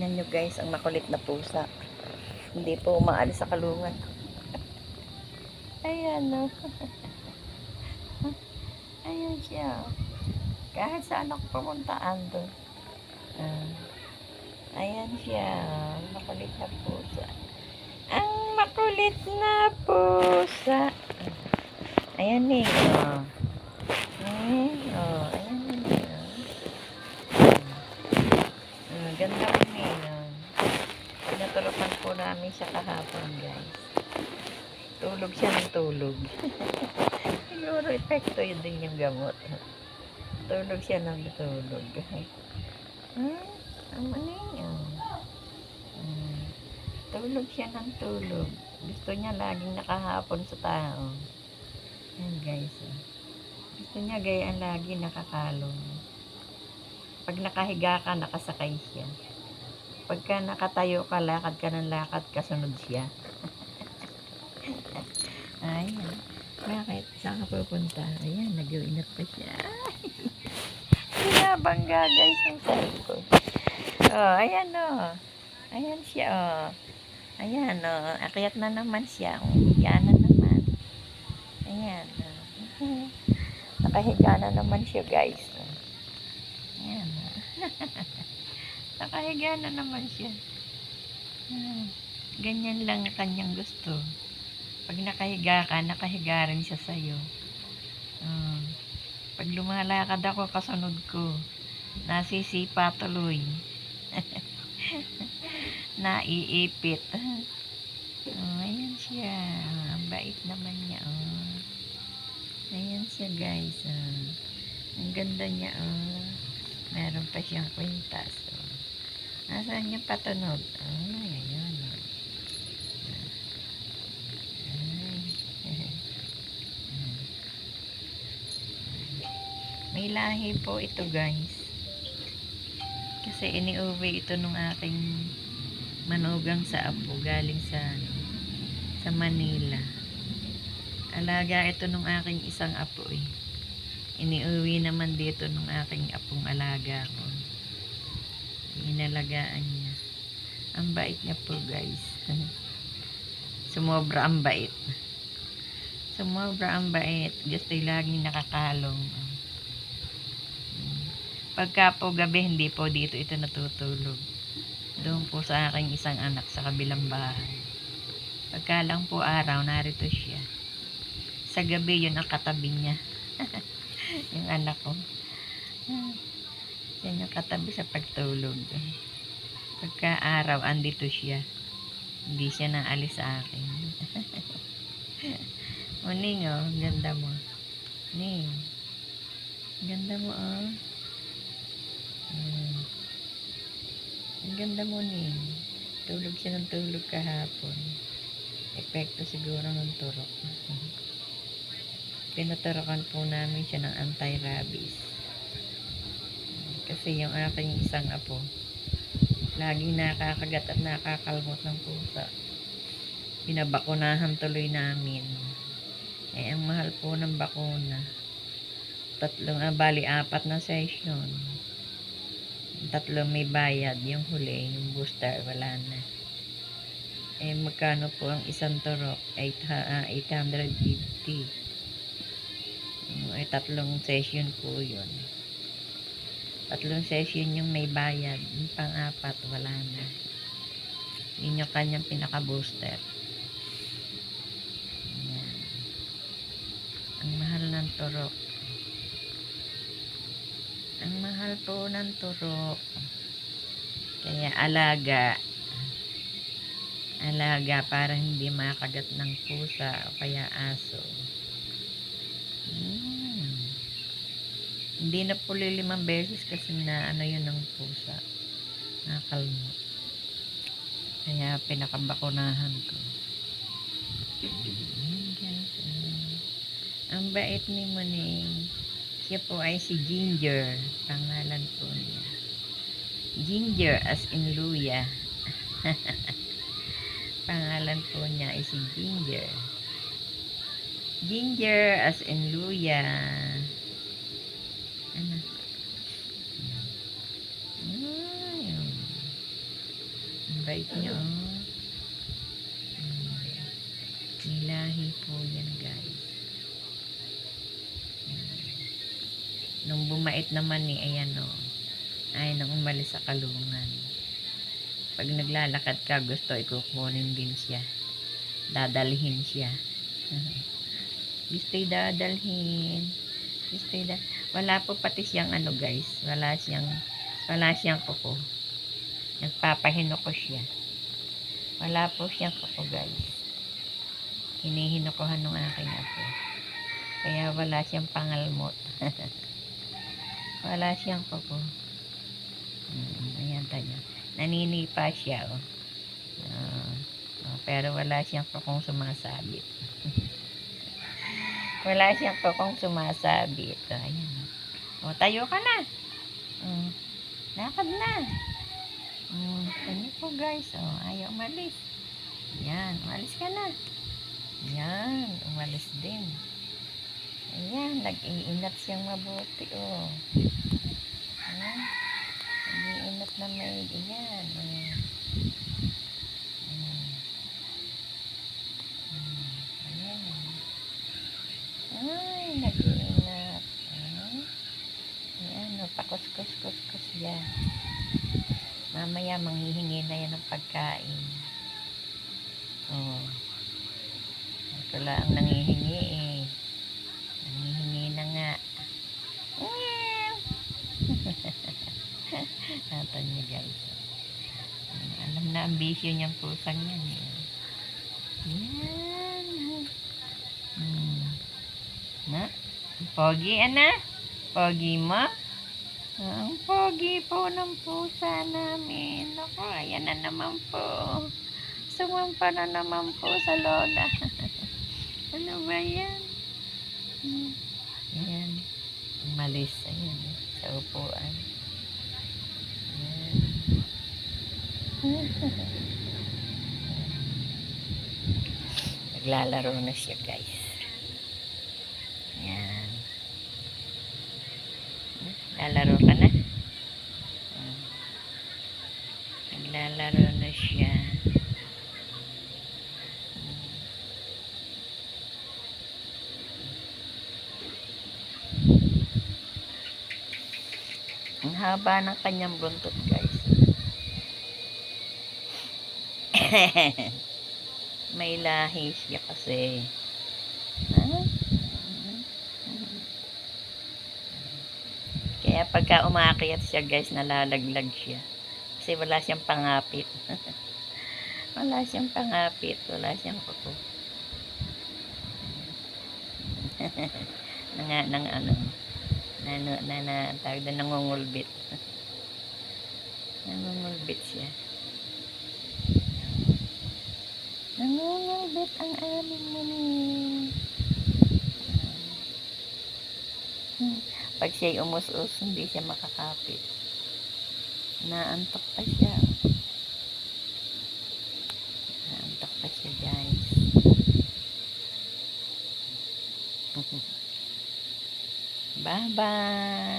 Tingnan nyo guys, ang makulit na pusa. Hindi po umaalis sa kalungan. Ayan no. Ayan siya. Kahit saan ako pumunta, ando. Ah. ayan siya. Makulit na pusa. Ang makulit na pusa. Ayan eh. Oh. Ayan. Oh, Ah, ganda ko ngayon. Pinaturukan po namin siya kahapon, guys. Tulog siya ng tulog. Siguro epekto yun din yung gamot. Tulog siya ng tulog. Hmm? Ang ano yun? Hmm. Tulog siya ng tulog. Gusto niya laging nakahapon sa tao. Yan guys. Gusto niya gayaan lagi nakakalong. Pag nakahiga ka, nakasakay siya. Pagka nakatayo ka, lakad ka ng lakad, kasunod siya. Ayan. Bakit? Saan ka pupunta? Ayan, nag-uinat pa siya. Binabangga guys ang cellphone. Oh, ayan oh. Ayan siya oh. Ayan oh. Akyat na naman siya. Umiga na naman. Ayan. Oh. Nakahiga na naman siya guys. Nakahiga na naman siya. Ah, Ganyan lang ang kanyang gusto. Pag nakahiga ka, nakahiga rin siya sa'yo. Ah, pag lumalakad ako, kasunod ko. Nasisipa tuloy. Naiipit. Oh, ayan siya. Ang bait naman niya. Oh. Ayan siya guys. Oh. Ang ganda niya. Oh. Meron pa siyang kwintas. Oh. Nasaan yung patunog? Oh, ayan. Oh. Ay. May lahi po ito guys. Kasi iniuwi ito nung aking manugang sa apo galing sa ano, sa Manila. Alaga ito nung aking isang apo eh. Iniuwi naman dito nung aking apong alaga ko. Inalagaan niya. Ang bait niya po guys. Sumobra ang bait. Sumobra ang bait. Gusto laging nakakalong. Pagka po gabi, hindi po dito ito natutulog. Doon po sa aking isang anak sa kabilang bahay. Pagka lang po araw, narito siya. Sa gabi, yun ang katabi niya. yung anak ko. Yan yung katabi sa pagtulog. Pagka araw, andito siya. Hindi siya naalis sa akin. o, Ning, oh. Ganda mo. Ning. Ganda mo, oh. Hmm. Ang ganda mo, Ning. Tulog siya ng tulog kahapon. Epekto siguro ng turok. Pinaturokan po namin siya ng anti-rabies. Kasi yung aking isang apo, laging nakakagat at nakakalmot ng pusa. Pinabakunahan tuloy namin. Eh, ang mahal po ng bakuna. Tatlong, ah, bali, apat na session. Tatlo may bayad. Yung huli, yung booster, wala na. Eh, magkano po ang isang turok? Eight, ha- ah, 850. Ay, tatlong session po yun. Tatlong session yung may bayad. Yung pang-apat, wala na. Yun yung kanyang pinaka-booster. Ayan. Ang mahal ng turok. Ang mahal po ng turok. Kaya alaga. Alaga para hindi makagat ng pusa o kaya aso. Hmm. Hindi na po limang beses kasi na ano yun ng pusa. Nakalmo. Kaya pinakabakunahan ko. Ah. Ang bait ni Muning. Siya po ay si Ginger. Pangalan po niya. Ginger as in Luya. Pangalan po niya ay si Ginger. Ginger as in Luya. Ano? Ayun. Bait niya, oh. Nilahi po yan, guys. Nung bumait naman ni, ayan, oh. Ay, nung umalis sa kalungan. Pag naglalakad ka, gusto ikukunin din siya. Dadalhin siya. Gusto'y dadalhin. Gusto'y da Wala po pati siyang ano guys. Wala siyang, wala siyang kuko. Nagpapahino ko siya. Wala po siyang kuko guys. Hinihinukuhan ng aking apo. Kaya wala siyang pangalmot. wala siyang kuko. Mm, ayan tayo. Naninipa siya, oh. Oh, pero wala siyang kukong sumasabit. wala siyang kukong sumasabit. Oh, ayan. O, tayo ka na. Mm, lakad na. Mm, ganyan po guys. Oh, ayaw umalis. Yan, umalis ka na. Yan, umalis din. Ayan, nag-iinat siyang mabuti, oh. Ayan. Nag-iinat na may yan. Ayan. Ayan. Ayan. Ay, nag-iinat. Ayan. Ayan, no, pakus-kus-kus-kus yan. Mamaya, manghihingi na yan ng pagkain. Oh. Ito lang ang nangihingi eh. Nangihingi na nga. Meow. Ito niya guys. Alam na ang bisyo niyang pusang yan. Eh. Yan. Hmm. Na? Pogi, ana? Pogi mo? Ang pogi po ng pusa namin. Ako, ayan na naman po. Sumampa na naman po sa lola. ano ba yan? Ayan. Umalis. Ayan. Sa upuan. Ayan. Naglalaro na siya guys. Ayan. Lalaro ka na? Hmm. Naglalaro na siya. Ang haba ng kanyang buntot, guys. May lahi siya kasi. Ha? Kaya pagka umakyat siya, guys, nalalaglag siya. Kasi wala siyang pangapit. wala siyang pangapit. Wala siyang kuko. na nga, ng ano, na, na, na, na tawag na nangungulbit. nangungulbit siya. Nangungulbit ang aming mani. Hmm. Pag siya'y umus-us, hindi siya makakapit. Naantok pa siya. Naantok pa siya, guys. Bye-bye.